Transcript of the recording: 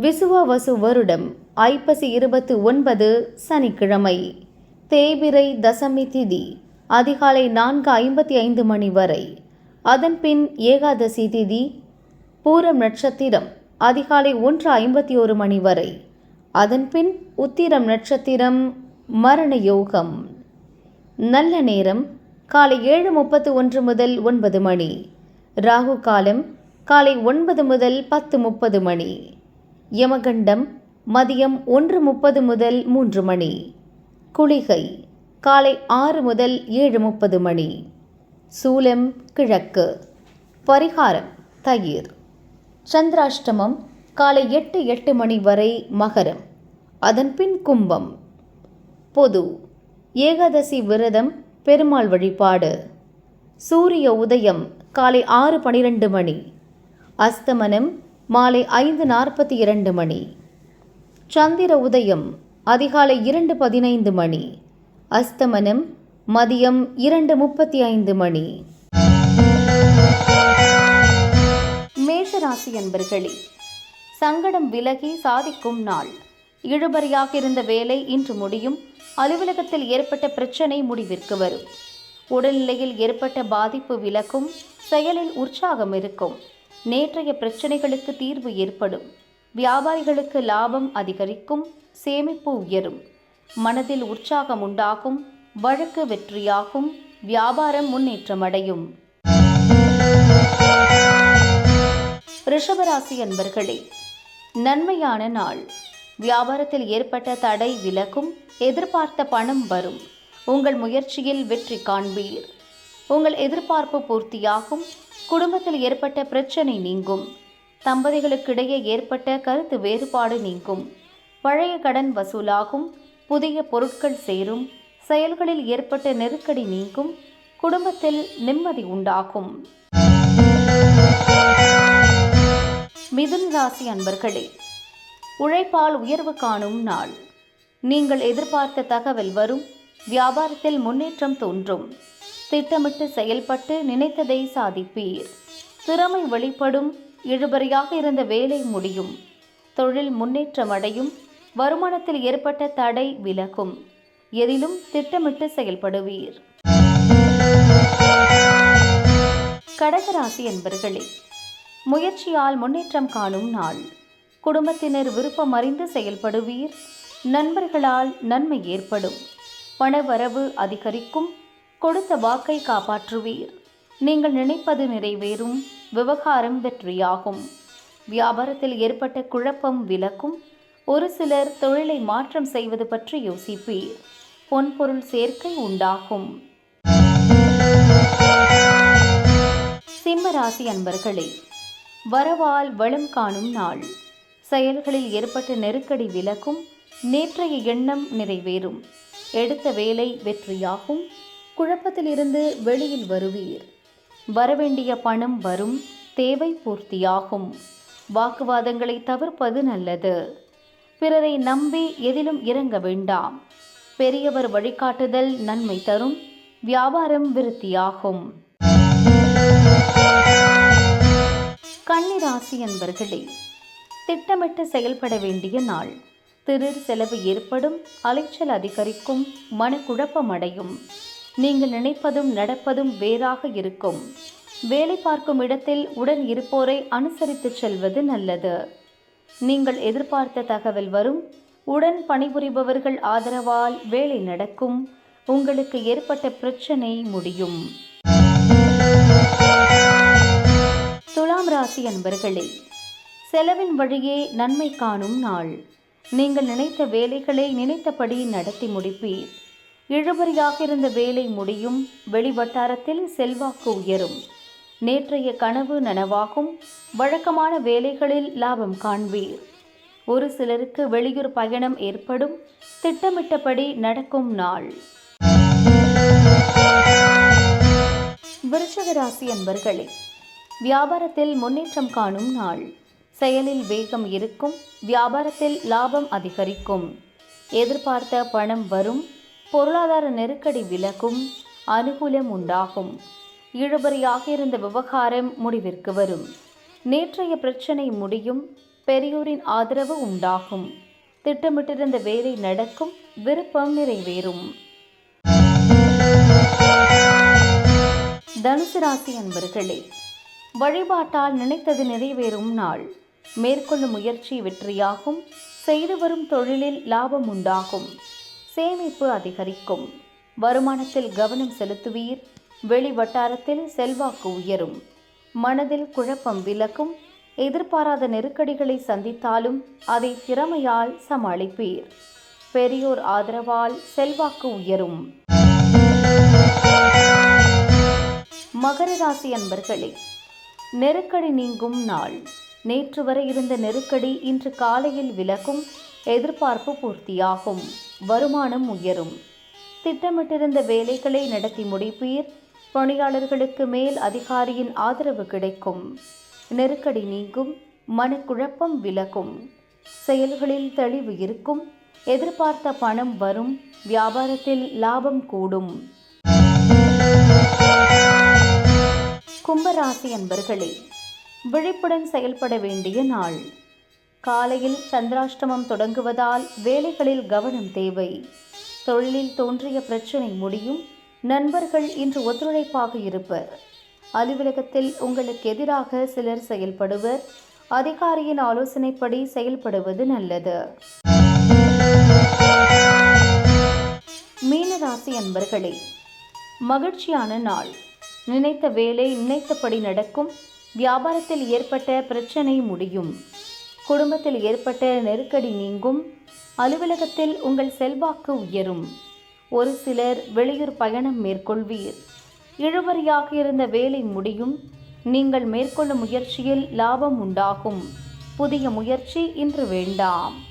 விசுவாவசு வருடம் ஐப்பசி இருபத்து ஒன்பது சனிக்கிழமை. தேவிரை தசமி திதி அதிகாலை நான்கு ஐம்பத்தி ஐந்து மணி வரை. அதன்பின் ஏகாதசி திதி பூரம் நட்சத்திரம் அதிகாலை ஒன்று ஐம்பத்தி ஒரு மணி வரை. அதன்பின் உத்திரம் நட்சத்திரம் மரண யோகம். நல்ல நேரம் காலை ஏழு முப்பத்து ஒன்று முதல் ஒன்பது மணி. ராகு காலம் காலை ஒன்பது முதல் பத்து முப்பது மணி. யமகண்டம் மதியம் ஒன்று முப்பது முதல் மூன்று மணி. குளிகை காலை ஆறு முதல் ஏழு முப்பது மணி. சூலம் கிழக்கு. பரிகாரம் தயிர். சந்திராஷ்டமம் காலை எட்டு எட்டு மணி வரை மகரம். அதன்பின் கும்பம். பொது ஏகாதசி விரதம் பெருமாள் வழிபாடு. சூரிய உதயம் காலை ஆறு பனிரெண்டு மணி. அஸ்தமனம் மாலை ஐந்து நாற்பத்தி இரண்டு மணி. சந்திர உதயம் அதிகாலை இரண்டு பதினைந்து மணி. அஸ்தமனம் மதியம் இரண்டு முப்பத்தி ஐந்து மணி. மேஷராசி அன்பர்களே சங்கடம் விலகி சாதிக்கும் நாள். இழுபறியாக இருந்த வேலை இன்று முடியும். அலுவலகத்தில் ஏற்பட்ட பிரச்சனை முடிவிற்கு வரும். உடல்நிலையில் ஏற்பட்ட பாதிப்பு விலக்கும் செயலில் உற்சாகம் இருக்கும். நேற்றைய பிரச்சனைகளுக்கு தீர்வு ஏற்படும். வியாபாரிகளுக்கு லாபம் அதிகரிக்கும் சேமிப்பு உயரும். மனதில் உற்சாகம் உண்டாகும் வழக்கு வெற்றியாகும் வியாபாரம் முன்னேற்றமடையும். ரிஷபராசி அன்பர்களே நன்மையான நாள். வியாபாரத்தில் ஏற்பட்ட தடை விலக்கும் எதிர்பார்த்த பணம் வரும். உங்கள் முயற்சியில் வெற்றி காண்பீர். உங்கள் எதிர்பார்ப்பு பூர்த்தியாகும். குடும்பத்தில் ஏற்பட்ட பிரச்சனை நீங்கும். தம்பதிகளுக்கிடையே ஏற்பட்ட கருத்து வேறுபாடு நீங்கும். பழைய கடன் வசூலாகும். புதிய பொருட்கள் சேரும். செயல்களில் ஏற்பட்ட நெருக்கடி நீங்கும். குடும்பத்தில் நிம்மதி உண்டாகும். மிதுன் ராசி அன்பர்களே உழைப்பால் உயர்வு காணும் நாள். நீங்கள் எதிர்பார்த்த தகவல் வரும். வியாபாரத்தில் முன்னேற்றம் தோன்றும். திட்டமிட்டு செயல்பட்டு நினைத்ததை சாதிப்பீர். திறமை வெளிப்படும் இழுபறியாக இருந்த வேலை முடியும். தொழில் முன்னேற்றம் அடையும் வருமானத்தில் ஏற்பட்ட தடை விலகும். எதிலும் திட்டமிட்டு செயல்படுவீர். கடகராசி என்பர்களே முயற்சியால் முன்னேற்றம் காணும் நாள். குடும்பத்தினர் விருப்பம் அறிந்து செயல்படுவீர். நண்பர்களால் நன்மை ஏற்படும். பணவரவு அதிகரிக்கும். கொடுத்த வாக்கை காப்பாற்றுவீர். நீங்கள் நினைப்பது நிறைவேறும் விவகாரம் வெற்றியாகும். வியாபாரத்தில் ஏற்பட்ட குழப்பம் விலக்கும் ஒரு சிலர் தொழிலை மாற்றம் செய்வது பற்றி யோசிப்பீர். பொன்பொருள் சேர்க்கை உண்டாகும். சிம்மராசி அன்பர்களே வரவால் வளம் காணும் நாள். செயல்களில் ஏற்பட்ட நெருக்கடி விலக்கும் நேற்றைய எண்ணம் நிறைவேறும். எடுத்த வேலை வெற்றியாகும் குழப்பத்திலிருந்து வெளியில் வருவீர். வரவேண்டிய பணம் வரும் தேவை பூர்த்தியாகும். வாக்குவாதங்களை தவிர்ப்பது நல்லது. பிறரை நம்பி எதிலும் இறங்க வேண்டாம். பெரியவர் வழிகாட்டுதல் நன்மை தரும் வியாபாரம் விருத்தியாகும். கன்னிராசி என்பர்களே திட்டமிட்டு செயல்பட வேண்டிய நாள். திடீர் செலவு ஏற்படும் அலைச்சல் அதிகரிக்கும் மனக்குழப்பம் அடையும் நீங்கள் நினைப்பதும் நடப்பதும் வேறாக இருக்கும். வேலை பார்க்கும் இடத்தில் உடன் இருப்போரை அனுசரித்து செல்வது நல்லது. நீங்கள் எதிர்பார்த்த தகவல் வரும். உடன் பணிபுரிபவர்கள் ஆதரவால் வேலை நடக்கும். உங்களுக்கு ஏற்பட்ட பிரச்சனை முடியும். துலாம் ராசி அன்பர்களே செலவின் வழியே நன்மை காணும் நாள். நீங்கள் நினைத்த வேலைகளை நினைத்தபடி நடத்தி முடிப்பீர். இழுபறியாக இருந்த வேலை முடியும். வெளிவட்டாரத்தில் செல்வாக்கு உயரும். நேற்றைய கனவு நனவாகும். வழக்கமான வேலைகளில் லாபம் காண்பீர். ஒரு சிலருக்கு வெளியூர் பயணம் ஏற்படும். திட்டமிட்டபடி நடக்கும் நாள். விருச்சகராசி அன்பர்களே வியாபாரத்தில் முன்னேற்றம் காணும் நாள். செயலில் வேகம் இருக்கும். வியாபாரத்தில் லாபம் அதிகரிக்கும். எதிர்பார்த்த பணம் வரும். பொருளாதார நெருக்கடி விலகும் அனுகூலம் உண்டாகும். இழுபறியாக இருந்த விவகாரம் முடிவிற்கு வரும். நேற்றைய பிரச்சனை முடியும் பெரியோரின் ஆதரவு உண்டாகும். திட்டமிட்டிருந்த வேலை நடக்கும் விருப்பம் நிறைவேறும். தனுசு ராசி அன்பர்களே வழிபாட்டால் நினைத்தது நிறைவேறும் நாள். மேற்கொள்ளும் முயற்சி வெற்றியாகும் செய்து வரும் தொழிலில் லாபம் உண்டாகும். சேமிப்பு அதிகரிக்கும். வருமானத்தில் கவனம் செலுத்துவீர். வெளி வட்டாரத்தில் செல்வாக்கு உயரும். மனதில் குழப்பம் விலக்கும் எதிர்பாராத நெருக்கடிகளை சந்தித்தாலும் அதை திறமையால் சமாளிப்பீர். பெரியோர் ஆதரவால் செல்வாக்கு உயரும். மகர ராசி அன்பர்களே நெருக்கடி நீங்கும் நாள். நேற்று வரை இருந்த நெருக்கடி இன்று காலையில் விலக்கும் எதிர்பார்ப்பு பூர்த்தியாகும். வருமானம் உயரும். திட்டமிட்டிருந்த வேலைகளை நடத்தி முடிப்பீர். பணியாளர்களுக்கு மேல் அதிகாரியின் ஆதரவு கிடைக்கும். நெருக்கடி நீங்கும். மனக்குழப்பம் விலகும். செயல்களில் தெளிவு இருக்கும். எதிர்பார்த்த பணம் வரும். வியாபாரத்தில் லாபம் கூடும். கும்பராசி அன்பர்களே விழிப்புடன் செயல்பட வேண்டிய நாள். காலையில் சந்திராஷ்டமம் தொடங்குவதால் வேலைகளில் கவனம் தேவை. தொழிலில் தோன்றிய பிரச்சனை முடியும். நண்பர்கள் இன்று ஒத்துழைப்பாக இருப்பர். அலுவலகத்தில் உங்களுக்கு எதிராக சிலர் செயல்படுவர். அதிகாரியின் ஆலோசனைப்படி செயல்படுவது நல்லது. மீனராசி அன்பர்களே மகிழ்ச்சியான நாள். நினைத்த வேலை நினைத்தபடி நடக்கும். வியாபாரத்தில் ஏற்பட்ட பிரச்சனை முடியும். குடும்பத்தில் ஏற்பட்ட நெருக்கடி நீங்கும். அலுவலகத்தில் உங்கள் செல்வாக்கு உயரும். ஒரு சிலர் வெளியூர் பயணம் மேற்கொள்வீர். இழுபறியாக இருந்த வேலை முடியும். நீங்கள் மேற்கொள்ளும் முயற்சியில் லாபம் உண்டாகும். புதிய முயற்சி இன்று வேண்டாம்.